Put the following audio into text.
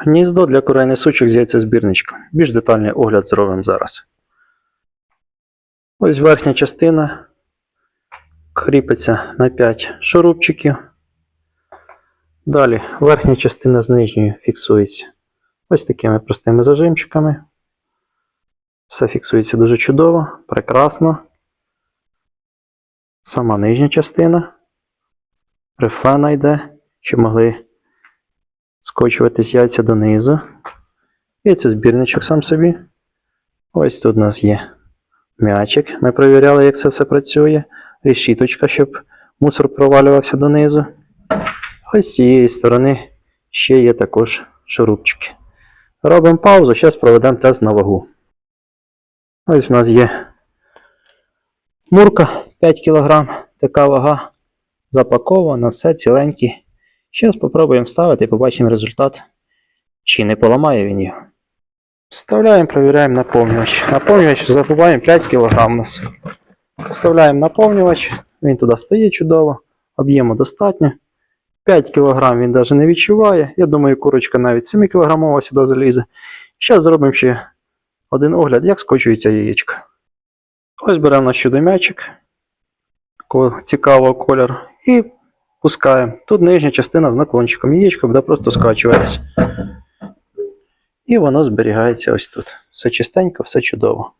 Гніздо для курей несучих з яйцезбірничком. Більш детальний огляд зробимо зараз. Ось верхня частина кріпиться на 5 шурупчиків. Далі верхня частина з нижньою фіксується ось такими простими зажимчиками. Все фіксується дуже чудово, прекрасно. Сама нижня частина. Рифлена йде, щоб могли скочуватись яйця донизу. І це збірничок сам собі. Ось тут у нас є м'ячик. Ми перевіряли, як це все працює. Решіточка, щоб мусор провалювався донизу. Ось з цієї сторони ще є також шурупчики. Робимо паузу, зараз проведемо тест на вагу. Ось у нас є мурка 5 кг, така вага запакована, все ціленьке. Зараз спробуємо вставити і побачимо результат, чи не поламає він його. Вставляємо, перевіряємо наповнювач. Наповнювач забуваємо 5 кг у нас. Вставляємо наповнювач, він туди стає чудово, об'єму достатньо. 5 кг він навіть не відчуває. Я думаю, курочка навіть 7 кг сюди залізе. Зараз зробимо ще один огляд, як скочується яєчко. Ось беремо наш чудом'ячик цікавого кольору і пускаємо. Тут нижня частина з наклончиком. Яєчко буде просто скачуватися. І воно зберігається ось тут. Все чистенько, все чудово.